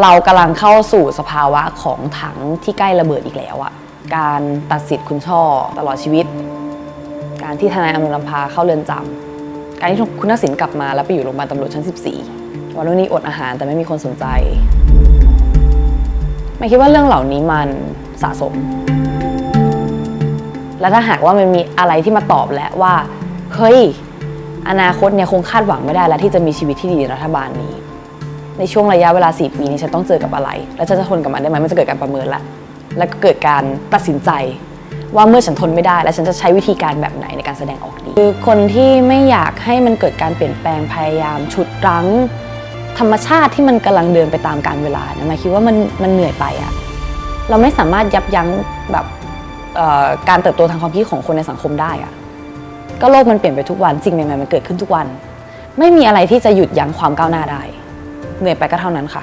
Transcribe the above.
เรากำลังเข้าสู่สภาวะของถังที่ใกล้ระเบิดอีกแล้วอะการตัดสิทธิ์คุณช่อตลอดชีวิต การที่ทนายอนุรัมพาเข้าเรือนจำการที่คุณทักษิณกลับมาแล้วไปอยู่โรงพยาบาลตำรวจชั้น 14 วันนี้อดอาหารแต่ไม่มีคนสนใจ ไม่คิดว่าเรื่องเหล่านี้มันสะสม และถ้าหากว่ามันมีอะไรที่มาตอบแล้วว่า เฮ้ย อนาคตเนี่ยคงคาดหวังไม่ได้แล้วที่จะมีชีวิตที่ดีในรัฐบาลนี้ ในช่วงระยะเวลา 4 ปีนี้ฉันต้องเจอกับอะไร แล้วฉันจะทนกับมันได้ไหมมันจะเกิดการประเมินละ แล้วก็เกิดการตัดสินใจ ว่าเมื่อฉันทนไม่ได้ แล้วฉันจะใช้วิธีการแบบไหนในการแสดงออกดีคือคนที่ไม่อยากให้มันเกิดการเปลี่ยนแปลงพยายามฉุดรั้ง ธรรมชาติที่มันกำลังเดินไปตามการเวลานี่ยหมาคิดว่ามันมันเหนื่อยไปอะเราไม่สามารถยับยั้งแบบการเติบโตทางความคิดของคนในสังคมได้อะก็โลกมันเปลี่ยนไปทุกวันสิ่งใหม่ๆมันเกิดขึ้นทุกวัน ไม่มีอะไรที่จะหยุดยั้งความก้าวหน้าได้ เหนื่อยไปก็เท่านั้นค่ะ